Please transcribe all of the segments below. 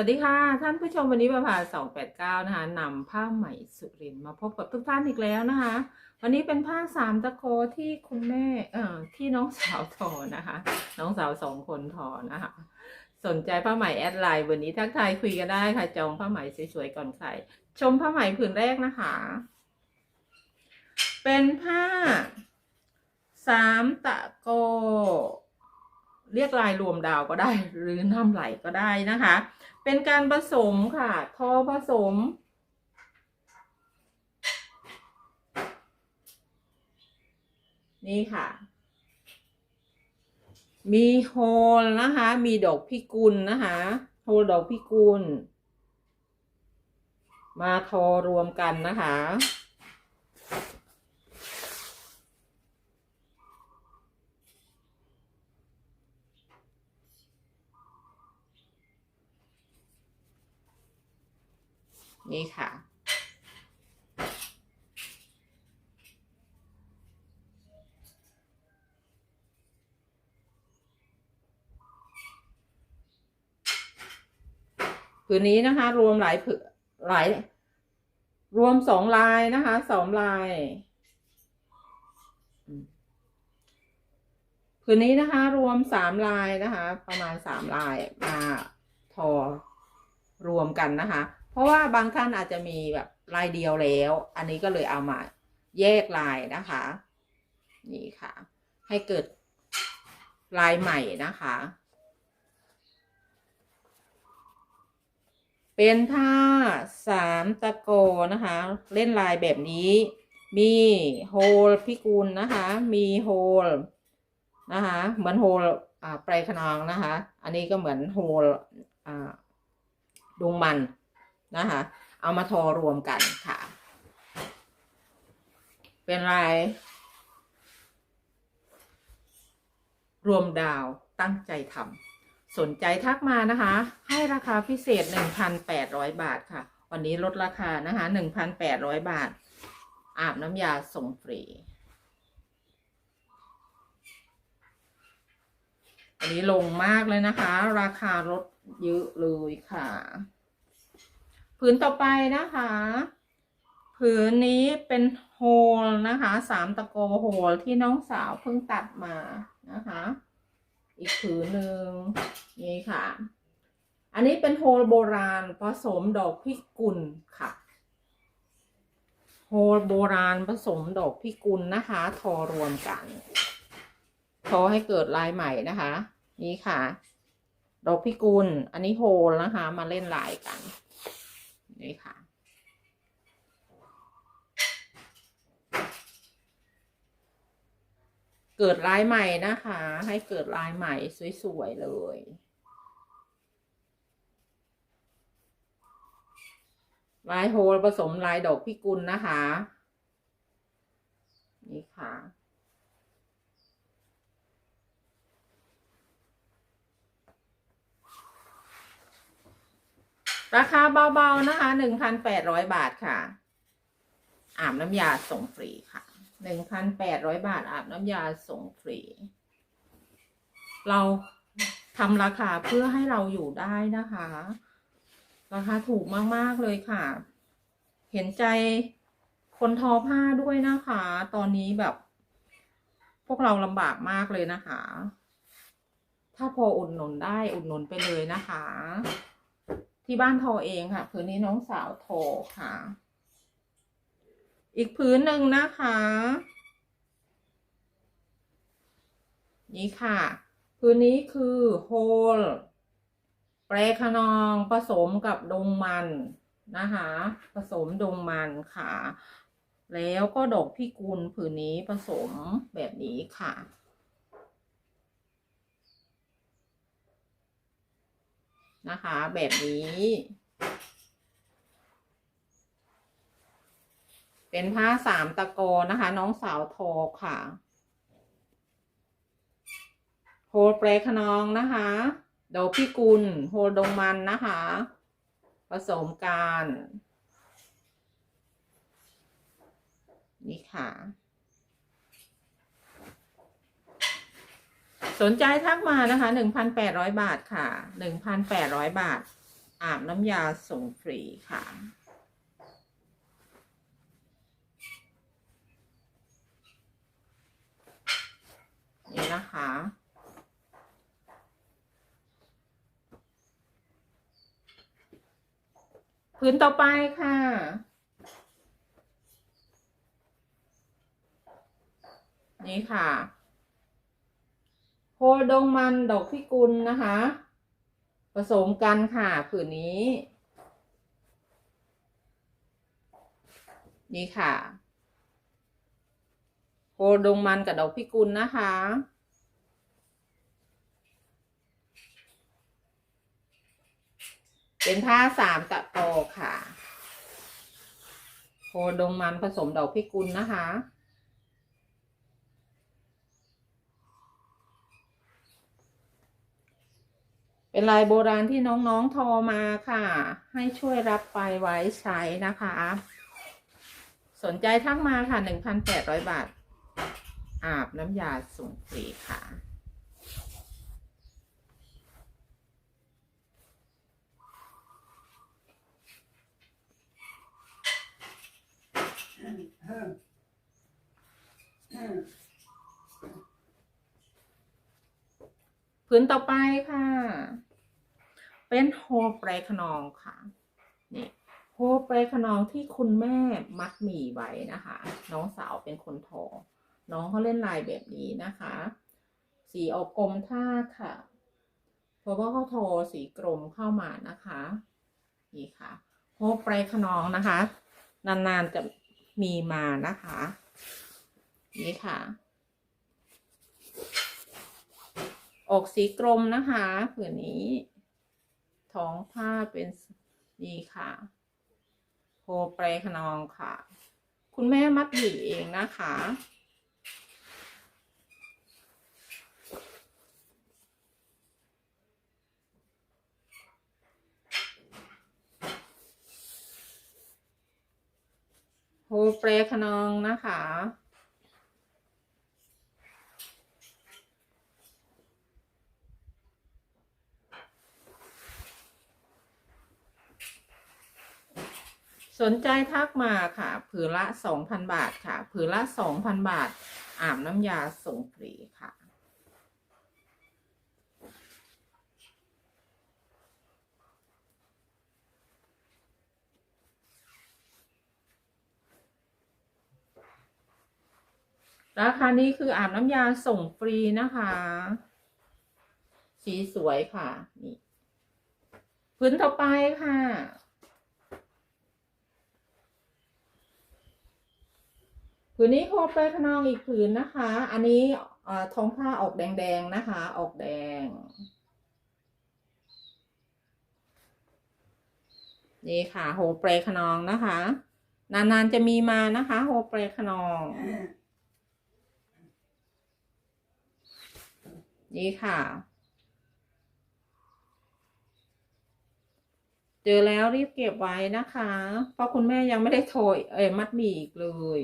วัสดีค่ะ ท่านผู้ชมวันนี้ประภา289นะคะนำผ้าไหมสุรินมาพบกับทุกท่านอีกแล้วนะคะ วันนี้เป็นผ้าสามตะโกที่คุณแม่เอ่อที่น้องสาวทอนะคะ น้องสาวสองคนทอนะคะ สนใจผ้าไหมแอดไลน์วันนี้ทักทายคุยกันได้ค่ะจองผ้าไหมสวยๆก่อนใครชมผ้าไหมผืนแรกนะคะ เป็นผ้าสามตะโก เรียกลายรวมดาวก็ได้ หรือน้ำไหลก็ได้นะคะ เป็นการผสมค่ะ ทอผสม นี่ค่ะ มีโฮลนะคะ มีดอกพิกุลนะคะโฮลดอกพิกุล มาทอรวมกันนะคะ นี่ค่ะ ผืนนี้นะคะ รวมหลายผืนหลาย รวมสองลายนะคะสองลายผืนนี้นะคะ รวมสามลายนะคะ ประมาณสามลายมาทอรวมกันนะคะ ราะว่าบางท่านอาจจะมีแบบลายเดียวแล้ว อันนี้ก็เลยเอามาแยกลายนะคะ นี่ค่ะ ให้เกิดลายใหม่นะคะ เป็นผ้าสามตะโกนะคะ เล่นลายแบบนี้ มีโฮลพิกุลนะคะ มีโฮลนะคะ เหมือนโฮลอ่าปลายขนองนะคะ อันนี้ก็เหมือนโฮลอ่าดวงมัน นะคะ เอามาทอรวมกันค่ะ เป็นลายรวมดาวตั้งใจทำสนใจทักมานะคะ ให้ราคาพิเศษ 1,800 บาทค่ะ วันนี้ลดราคานะคะ 1,800 บาท อาบน้ำยาส่งฟรีอันนี้ลงมากเลยนะคะ ราคาลดเยอะเลยค่ะ ผืนต่อไปนะคะ ผืนนี้เป็นโฮลนะคะสามตะโกโฮลที่น้องสาวเพิ่งตัดมานะคะ อีกผืนหนึ่งนี่ค่ะ อันนี้เป็นโฮลโบราณผสมดอกพิกุลค่ะ โฮลโบราณผสมดอกพิกุลนะคะ ทอรวมกันทอให้เกิดลายใหม่นะคะ นี่ค่ะ ดอกพิกุล อันนี้โฮลนะคะ มาเล่นลายกัน นี่ค่ะ เกิดลายใหม่นะคะ ให้เกิดลายใหม่สวยๆเลยลายโฮลผสมลายดอกพิกุลนะคะ นี่ค่ะ ราคาเบาๆนะคะหนึ่งพันแปดร้อยบาทค่ะ อาบน้ำยาส่งฟรีค่ะหนึ่งพันแปดร้อยบาท อาบน้ำยาส่งฟรี เราทำราคาเพื่อให้เราอยู่ได้นะคะ ราคาถูกมากๆเลยค่ะ เห็นใจคนทอผ้าด้วยนะคะ ตอนนี้แบบ พวกเราลำบากมากเลยนะคะ ถ้าพออุดหนุนได้อุดหนุนไปเลยนะคะ ที่บ้านทอเองค่ะ ผืนนี้น้องสาวทอค่ะ อีกผืนหนึ่งนะคะ นี่ค่ะ ผืนนี้คือโฮลแปรขนองผสมกับดงมันนะคะ ผสมดงมันค่ะ แล้วก็ดอกพิกุลผืนนี้ผสมแบบนี้ค่ะ นะคะ แบบนี้ เป็นผ้าสามตะโกนะคะ น้องสาวโทอค่ะโฮลแปรขนองนะคะดอกพิกุลโฮลดงมันนะคะ ผสมกันนี่ค่ะ สนใจทักมานะคะหนึ่งพันแปดร้อยบาทค่ะหนึ่งพันแปดร้อยบาท อาบน้ำยาส่งฟรีค่ะนี่นะคะ พื้นต่อไปค่ะ นี่ค่ะ โพดงมันดอกพิกุลนะคะ ผสมกันค่ะผืนนี้ นี่ค่ะโพดงมันกับดอกพิกุลนะคะเป็นผ้าสามตะโตค่ะโพดงมันผสมดอกพิกุลนะคะ เป็นลายโบราณที่น้องๆทอมาค่ะ ให้ช่วยรับไปไว้ใช้นะคะ สนใจทักมาค่ะ1,800บาท อาบน้ำยาส่งฟรีค่ะพื้นต่อไปค่ะ เป็นโฮเปรขนองค่ะนี่โฮเปรขนองที่คุณแม่มัดหมี่ไว้นะคะ น้องสาวเป็นคนทอ น้องเขาเล่นลายแบบนี้นะคะ สีออกกลมท่าค่ะ เพราะว่าเขาทอสีกรมเข้ามานะคะนี่ค่ะโฮเปรขนองนะคะ นานๆจะมีมานะคะ นี่ค่ะ ออกสีกรมนะคะผืนนี้ ท้องผ้าเป็นนี่ค่ะโพเปรขนองค่ะ คุณแม่มัดหมี่เองนะคะ โฮเปรขนองนะคะ สนใจทักมาค่ะ ผืนละ 2,000 บาทค่ะ ผืนละ 2,000 บาท อาบน้ำยาส่งฟรีค่ะ ราคานี้คืออาบน้ำยาส่งฟรีนะคะ สีสวยค่ะ นี่ พื้นต่อไปค่ะ ผืนนี้โคเปรขนองอีกผืนนะคะ อันนี้ท้องผ้าออกแดงๆนะคะ ออกแดง นี่ค่ะ โฮเปรขนองนะคะ นานๆจะมีมานะคะ โฮเปรขนอง นี่ค่ะ เจอแล้วรีบเก็บไว้นะคะ เพราะคุณแม่ยังไม่ได้โทรเอ่ยมัดหมี่อีกเลย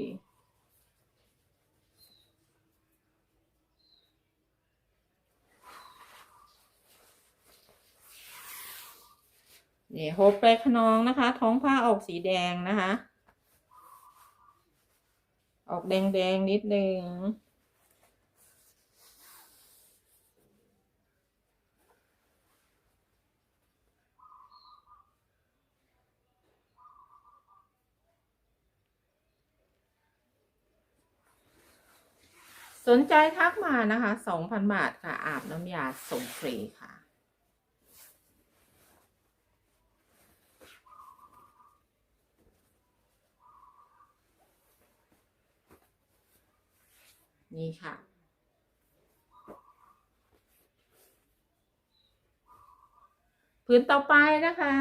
นี่โฮปเปรขนองนะคะ ท้องผ้าออกสีแดงนะคะ ออกแดงๆนิดนึงสนใจทักมานะคะ 2,000 บาทค่ะ อาบน้ำยาส่งฟรีค่ะ นี่ค่ะผืนต่อไปนะคะ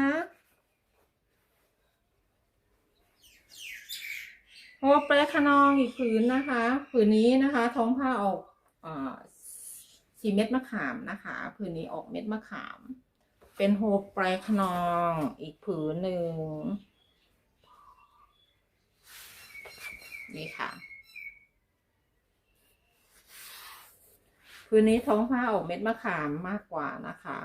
โฮเปรขนองอีกผืนนะคะ ผืนนี้นะคะ ท้องผ้าออกอสีเม็ดมะขามนะคะ ผืนนี้ออกเม็ดมะขาม เป็นโฮเปรขนองอีกผืนหนึ่งนี่ค่ะ คืนนี้ท้องผ้าออกเม็ดมะขามมากกว่านะคะ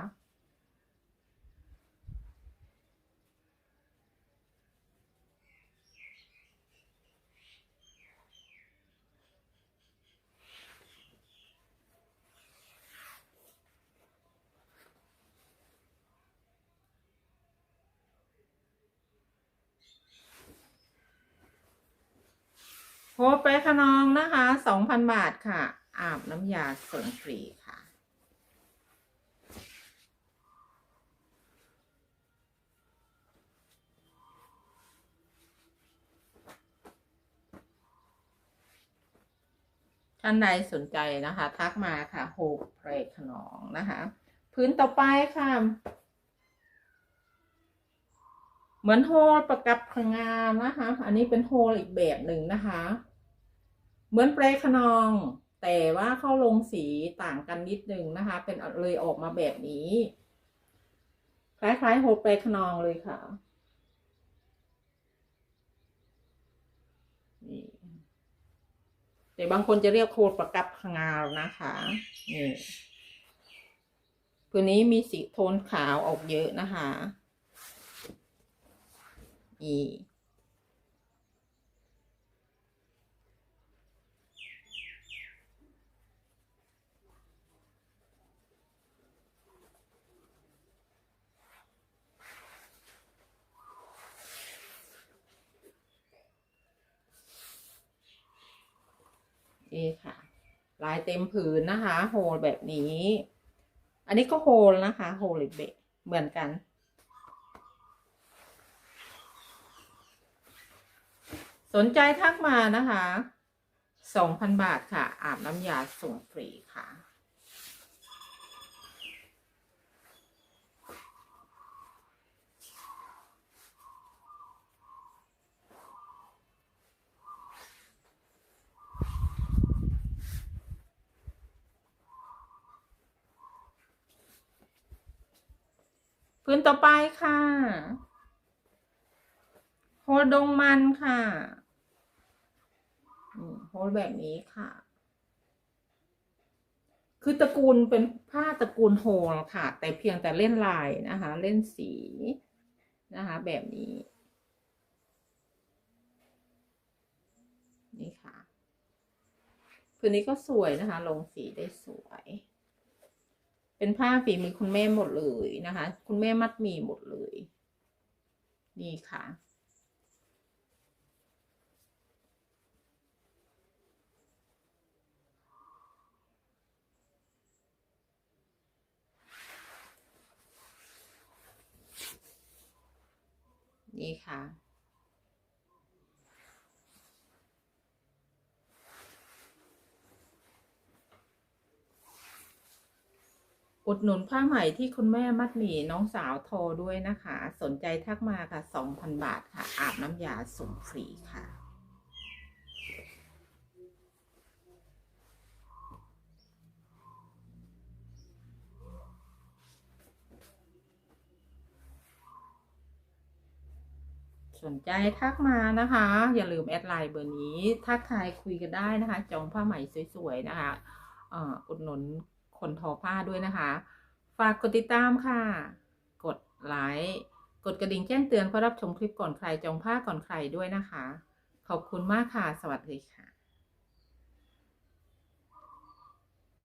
โพสไปขนองนะคะสองพันบาทค่ะ อาบน้ำยาส่งฟรีค่ะ ท่านใดสนใจนะคะ ทักมาค่ะโฮเปรขนองนะคะ พื้นต่อไปค่ะ เหมือนโฮลประกับพงานนะคะ อันนี้เป็นโฮลอีกแบบหนึ่งนะคะ เหมือนเปรย์ขนอง แต่ว่าเข้าลงสีต่างกันนิดนึงนะคะ เป็นเลยออกมาแบบนี้ คล้ายๆโฮเปรย์ขนองเลยค่ะนี่แต่บางคนจะเรียกโฮลประกับพงานะคะนี่ตัวนี้มีสีโทนขาวออกเยอะนะคะนี่ นี่ค่ะ ลาย เต็มผืนนะคะ โฮลแบบนี้ อันนี้ก็โฮลนะคะ โฮลเบะเหมือนกัน สนใจทักมานะคะสองพันบาทค่ะ อาบน้ำยาส่งฟรีค่ะ พื้นต่อไปค่ะโฮลดงมันค่ะโฮลแบบนี้ค่ะ คือตระกูลเป็นผ้าตระกูลโฮลค่ะ แต่เพียงแต่เล่นลายนะคะ เล่นสีนะคะ แบบนี้ นี่ค่ะผืนนี้ก็สวยนะคะ ลงสีได้สวย เป็นผ้าฝีมือคุณแม่หมดเลยนะคะ คุณแม่มัดหมีหมดเลย นี่ค่ะ นี่ค่ะ อุดหนุนผ้าไหมที่คุณแม่มัดหมี่น้องสาวโทรด้วยนะคะ สนใจทักมาค่ะสองพันบาทค่ะ อาบน้ำยาส่งฟรีค่ะ สนใจทักมานะคะ อย่าลืมแอดไลน์เบอร์นี้ ทักทายคุยกันได้นะคะ จองผ้าไหมสวยๆนะคะเอ่ออุดหนุน คนทอผ้าด้วยนะคะ ฝากกดติดตามค่ะ กดไลค์กดกระดิ่งแจ้งเตือนเพื่อรับชมคลิปก่อนใครจองผ้าก่อนใครด้วยนะคะ ขอบคุณมากค่ะ สวัสดีค่ะ